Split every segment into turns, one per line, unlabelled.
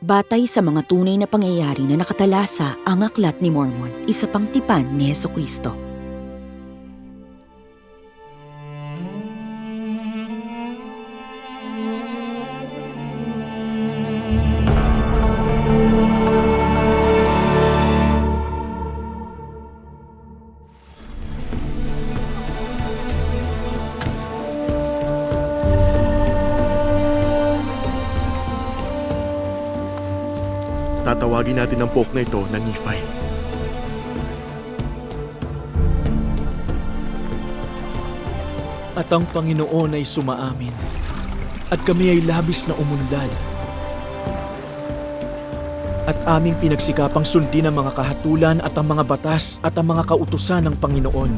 Batay sa mga tunay na pangyayari na nakatalasa ang aklat ni Mormon, isa pang tipan ni Heso Kristo.
Tatawagin natin ang poke na ito na Nephi.
At ang Panginoon ay sumaamin. At kami ay labis na umunlad. At aming pinagsikapang sundin ang mga kahatulan at ang mga batas at ang mga kautusan ng Panginoon.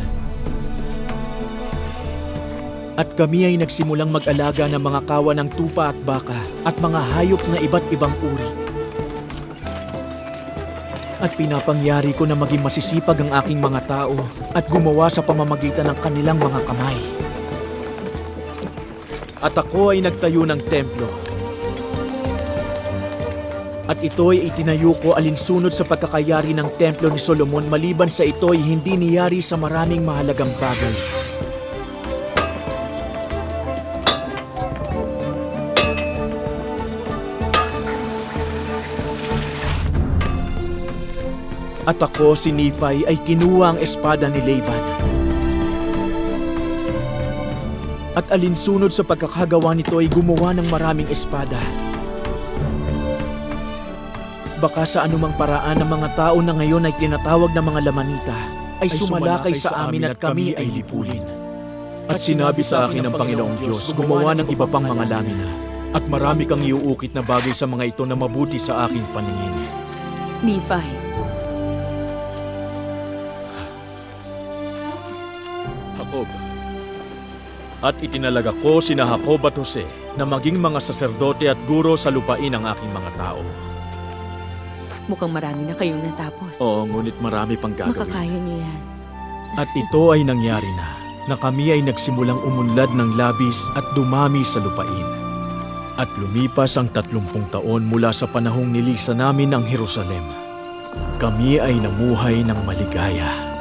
At kami ay nagsimulang mag-alaga ng mga kawan ng tupa at baka at mga hayop na iba't ibang uri. At pinapangyari ko na maging masisipag ang aking mga tao at gumawa sa pamamagitan ng kanilang mga kamay. At ako ay nagtayo ng templo. At ito ay itinayo ko alinsunod sa pagkakayari ng templo ni Solomon maliban sa ito ay hindi niyari sa maraming mahalagang bagay. At ako, si Nephi, ay kinuha ang espada ni Laban. At alinsunod sa pagkakagawa nito ay gumawa ng maraming espada. Baka sa anumang paraan ng mga tao na ngayon ay tinatawag ng mga lamanita ay, sumalakay sa amin at kami ay lipulin. At sinabi sa akin ng Panginoong Diyos, gumawa ng iba pang mga lamina. At marami kang iuukit na bagay sa mga ito na mabuti sa aking paningin.
Nephi,
Jacob. At itinalaga ko sina Jacob at Jose na maging mga saserdote at guro sa lupain ng aking mga tao.
mukhang marami na kayong natapos.
Oo, ngunit marami pang gagawin.
Makakaya niyo yan.
At ito ay nangyari na, na kami ay nagsimulang umunlad ng labis at dumami sa lupain. At lumipas ang tatlumpung taon mula sa panahong nilisa namin ang Jerusalem. Kami ay namuhay ng maligaya.